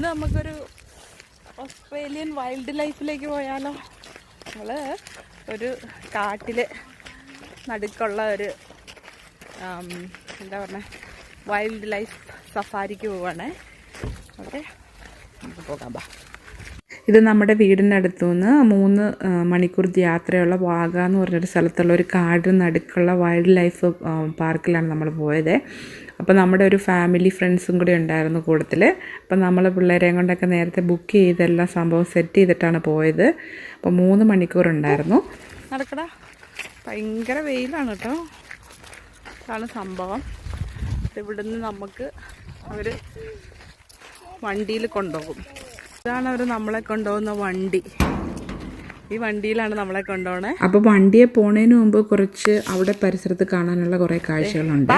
ഇന്ന് നമുക്കൊരു Australian wild ലൈഫിലേക്ക് പോയാലോ? നമ്മൾ ഒരു കാട്ടിൽ നടുക്കുള്ള ഒരു എന്താ പറഞ്ഞ വൈൽഡ് ലൈഫ് സഫാരിക്ക് പോവാണേ. ഓക്കെ നമുക്ക് പോകാം ബാ. ഇത് നമ്മുടെ വീടിന്റെ അടുത്തു നിന്ന് മൂന്ന് മണിക്കൂർ യാത്രയുള്ള വാഗ എന്ന് പറഞ്ഞൊരു സ്ഥലത്തുള്ള ഒരു കാട് നടുക്കുള്ള വൈൽഡ് ലൈഫ് പാർക്കിലാണ് നമ്മൾ പോയത്. അപ്പോൾ നമ്മുടെ ഒരു ഫാമിലി ഫ്രണ്ട്സും കൂടി ഉണ്ടായിരുന്നു കൂട്ടത്തിൽ അപ്പോൾ നമ്മൾ പിള്ളേരെയും കൊണ്ടൊക്കെ നേരത്തെ ബുക്ക് ചെയ്തെല്ലാം സംഭവം സെറ്റ് ചെയ്തിട്ടാണ് പോയത്. അപ്പോൾ മൂന്ന് മണിക്കൂർ ഉണ്ടായിരുന്നു. നടക്കടാ. ഭയങ്കര വെയിലാണ് കേട്ടോ അതാണ് സംഭവം. ഇവിടുന്ന് നമുക്ക് അവർ വണ്ടിയിൽ കൊണ്ടുപോകും. ഇതാണ് അവർ നമ്മളെ കൊണ്ടുപോകുന്ന വണ്ടി. ഈ വണ്ടിയിലാണ് നമ്മളെ കൊണ്ടുപോകണേ അപ്പൊ വണ്ടിയെ പോണേന് മുമ്പ് കുറച്ച് അവിടെ പരിസരത്ത് കാണാനുള്ള കുറെ കാഴ്ചകളുണ്ട്.